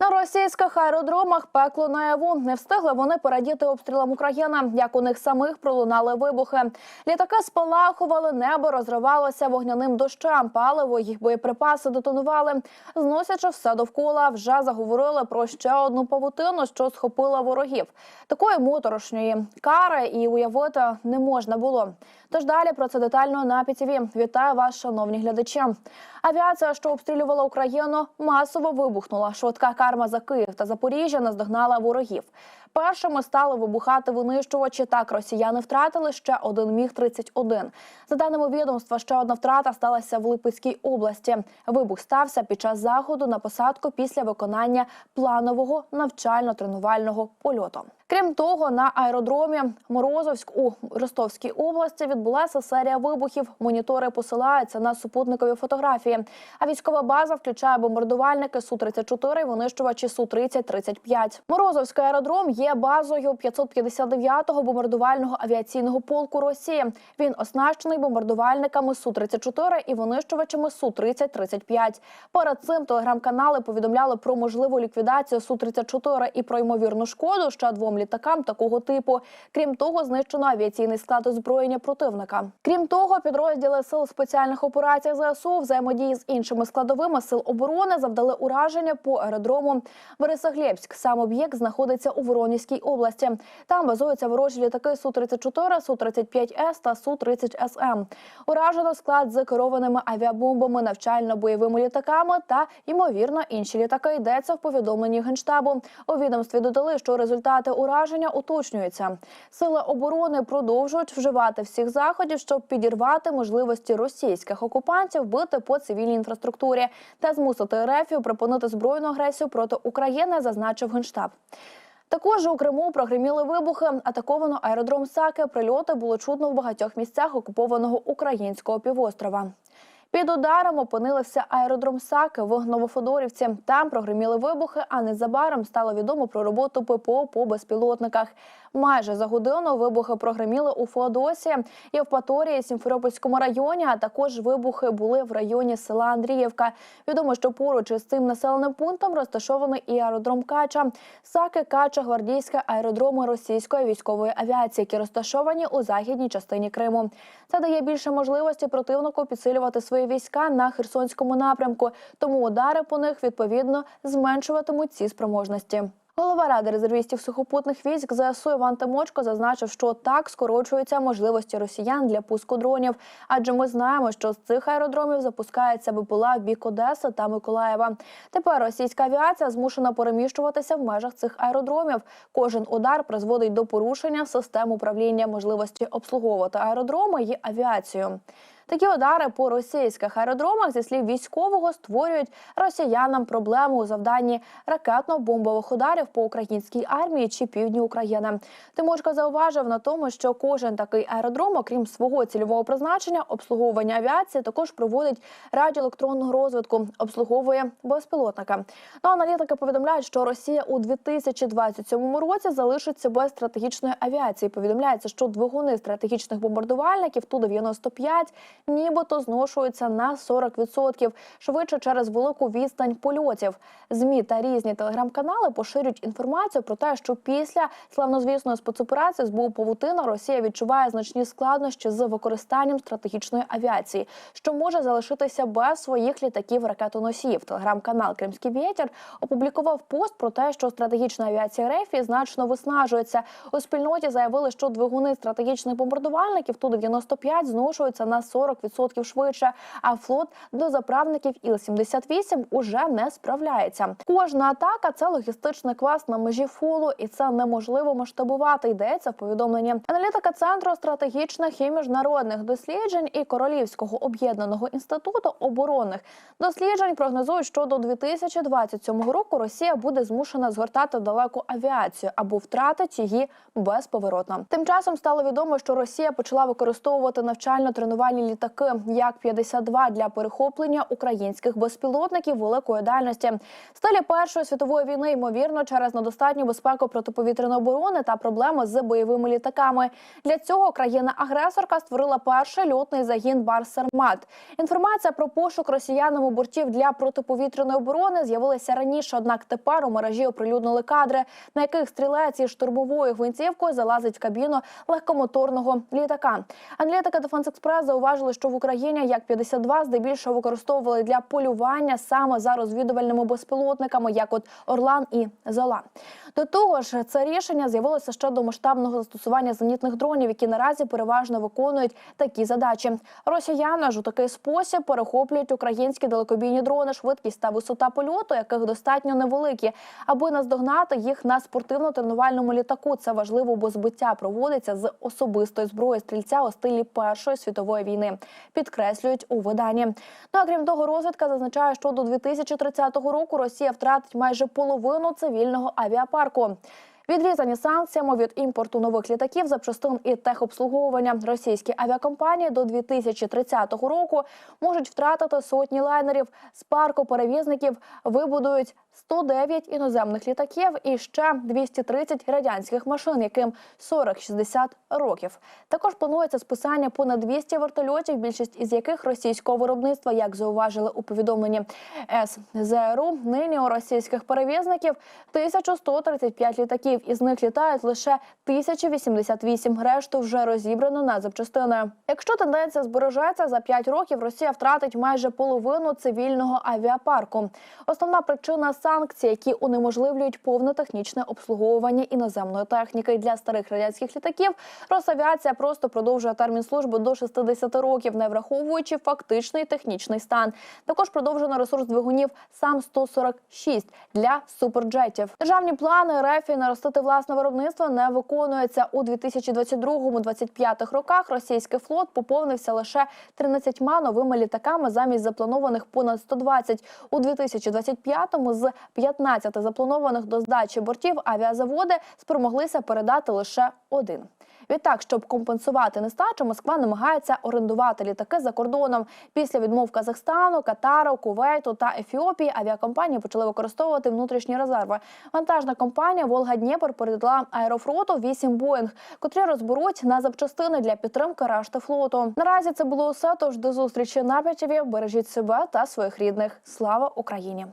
На російських аеродромах пекло наяву не встигли вони порадіти обстрілам України, як у них самих пролунали вибухи. Літаки спалахували, небо розривалося вогняним дощем, паливо їх боєприпаси детонували. Зносячи все довкола, вже заговорили про ще одну павутину, що схопила ворогів. Такої моторошньої кари і уявити не можна було. Тож далі про це детально на ПІТІВІ. Вітаю вас, шановні глядачі. Авіація, що обстрілювала Україну, масово вибухнула. Швидка карма за Київ та Запоріжжя наздогнала ворогів. Першими стали вибухати винищувачі. Так росіяни втратили ще один міг 31 За даними відомства, ще одна втрата сталася в Липецькій області. Вибух стався під час заходу на посадку після виконання планового навчально-тренувального польоту. Крім того, на аеродромі Морозовськ у Ростовській області відбулася серія вибухів. Монітори посилаються на супутникові фотографії. А військова база включає бомбардувальники су 34 і винищувачі су 30 35 Морозовський аеродром є базою 559-го бомбардувального авіаційного полку Росії. Він оснащений бомбардувальниками су 34 і винищувачами су 30 35 Перед цим телеграм-канали повідомляли про можливу ліквідацію су 34 і про ймовірну шкоду ще двом літакам такого типу. Крім того, знищено авіаційний склад озброєння противника. Крім того, підрозділи сил спеціальних операцій ЗСУ взаємодії з іншими складовими сил оборони завдали ураження по аеродрому Борисоглєбськ. Сам об'єкт знаходиться у Воронезькій області. Там базуються ворожі літаки су 34 су 35 с та су 30 см Уражено склад з керованими авіабомбами, навчально-бойовими літаками та ймовірно інші літаки. Йдеться в повідомленні генштабу. У відомстві додали, що результати ураження уточнюються. Сили оборони продовжують вживати всіх заходів, щоб підірвати можливості російських окупантів бити по цивільній інфраструктурі та змусити РФ припинити збройну агресію проти України, зазначив генштаб. Також у Криму прогреміли вибухи. Атаковано аеродром Саки. Прильоти було чутно в багатьох місцях окупованого українського півострова. Під ударом опинилися аеродром Саки в Новофодорівці. Там прогреміли вибухи, а незабаром стало відомо про роботу ППО по безпілотниках. Майже за годину вибухи прогреміли у Феодосії, Євпаторії, Сімферопольському районі. А також вибухи були в районі села Андріївка. Відомо, що поруч із цим населеним пунктом розташований і аеродром Кача. Саки, Кача, Гвардійська аеродроми російської військової авіації, які розташовані у західній частині Криму. Це дає більше можливості противнику підсилювати свої війська на Херсонському напрямку. Тому удари по них відповідно зменшуватимуть ці спроможності. Голова ради резервістів сухопутних військ ЗСУ Іван Тимочко зазначив, що так скорочуються можливості росіян для пуску дронів. Адже ми знаємо, що з цих аеродромів запускається БПЛА в бік Одеси та Миколаєва. Тепер російська авіація змушена переміщуватися в межах цих аеродромів. Кожен удар призводить до порушення систем управління можливості обслуговувати аеродроми і авіацію. Такі удари по російських аеродромах зі слів військового створюють росіянам проблему у завданні ракетно-бомбових ударів по українській армії чи півдні України. Тимошко зауважив на тому, що кожен такий аеродром, окрім свого цільового призначення, обслуговування авіації, також проводить радіоелектронну розвитку, обслуговує безпілотника. Ну, аналітики повідомляють, що Росія у 2027 році залишиться без стратегічної авіації. Повідомляється, що двигуни стратегічних бомбардувальників ту 95 нібито зношуються на 40%, швидше через велику відстань польотів. Змі та різні телеграм-канали поширюють інформацію про те, що після славнозвісної спецоперації СБУ Павутина Росія відчуває значні складнощі з використанням стратегічної авіації, що може залишитися без своїх літаків ракетоносіїв. Телеграм-канал Кримський вітер опублікував пост про те, що стратегічна авіація РФ значно виснажується. У спільноті заявили, що двигуни стратегічних бомбардувальників ту 95 зношуються на 40% швидше. А флот до заправників Іл-78 уже не справляється. Кожна атака це логістичний квест на межі фолу, і це неможливо масштабувати. Йдеться в повідомленні аналітика центру стратегічних і міжнародних досліджень і Королівського об'єднаного інституту оборонних досліджень прогнозують, що до 2027 року Росія буде змушена згортати далеку авіацію або втратить її безповоротно. Тим часом стало відомо, що Росія почала використовувати навчально-тренувальні літаки літаки Як-52 для перехоплення українських безпілотників великої дальності. В стилі Першої світової війни, ймовірно, через недостатню безпеку протиповітряної оборони та проблеми з бойовими літаками. Для цього країна-агресорка створила перший льотний загін Барсармат. Інформація про пошук росіянами бортів для протиповітряної оборони з'явилася раніше. Однак тепер у мережі оприлюднили кадри, на яких стрілець із штурмовою гвинтівкою залазить в кабіну легкомоторного літака. Аналітики Defense зауважили, що в Україні як 52 здебільшого використовували для полювання саме за розвідувальними безпілотниками, як от Орлан і Зола. До того ж, це рішення з'явилося ще до масштабного застосування зенітних дронів, які наразі переважно виконують такі задачі. Росіяни ж у такий спосіб перехоплюють українські далекобійні дрони, швидкість та висота польоту, яких достатньо невеликі, аби наздогнати їх на спортивно-тренувальному літаку. Це важливо, бо збиття проводиться з особистої зброї стрільця у стилі Першої світової війни. Підкреслюють у виданні. Ну а крім того, розвідка зазначає, що до 2030 року Росія втратить майже половину цивільного авіапарку. Відрізані санкціями від імпорту нових літаків, запчастин і техобслуговування російські авіакомпанії до 2030 року можуть втратити сотні лайнерів. З парку перевізників вибудують 109 іноземних літаків і ще 230 радянських машин, яким 40-60 років. Також планується списання понад 200 вертольотів, більшість із яких російського виробництва, як зауважили у повідомленні СЗРУ. Нині у російських перевізників 1135 літаків. Із них літають лише 1088. Решту вже розібрано на запчастини. Якщо тенденція збережеться за 5 років, Росія втратить майже половину цивільного авіапарку. Основна причина санкцій, які унеможливлюють повне технічне обслуговування іноземної техніки для старих радянських літаків. Росавіація просто продовжує термін служби до 60 років, не враховуючи фактичний технічний стан. Також продовжено ресурс двигунів сам 146 для суперджетів. Державні плани РФ наростити власне виробництво не виконуються у 2022-2025 роках. Російський флот поповнився лише 13 новими літаками замість запланованих понад 120. У 2025-му з 15 запланованих до здачі бортів авіазаводи спромоглися передати лише один. Відтак, щоб компенсувати нестачу, Москва намагається орендувати літаки за кордоном. Після відмов Казахстану, Катару, Кувейту та Ефіопії авіакомпанії почали використовувати внутрішні резерви. Вантажна компанія Волга Дніпр передала аерофлоту 8 Боїнг, котрі розберуть на запчастини для підтримки решти флоту. Наразі це було усе. Тож до зустрічі на п'ятіві. Бережіть себе та своїх рідних. Слава Україні!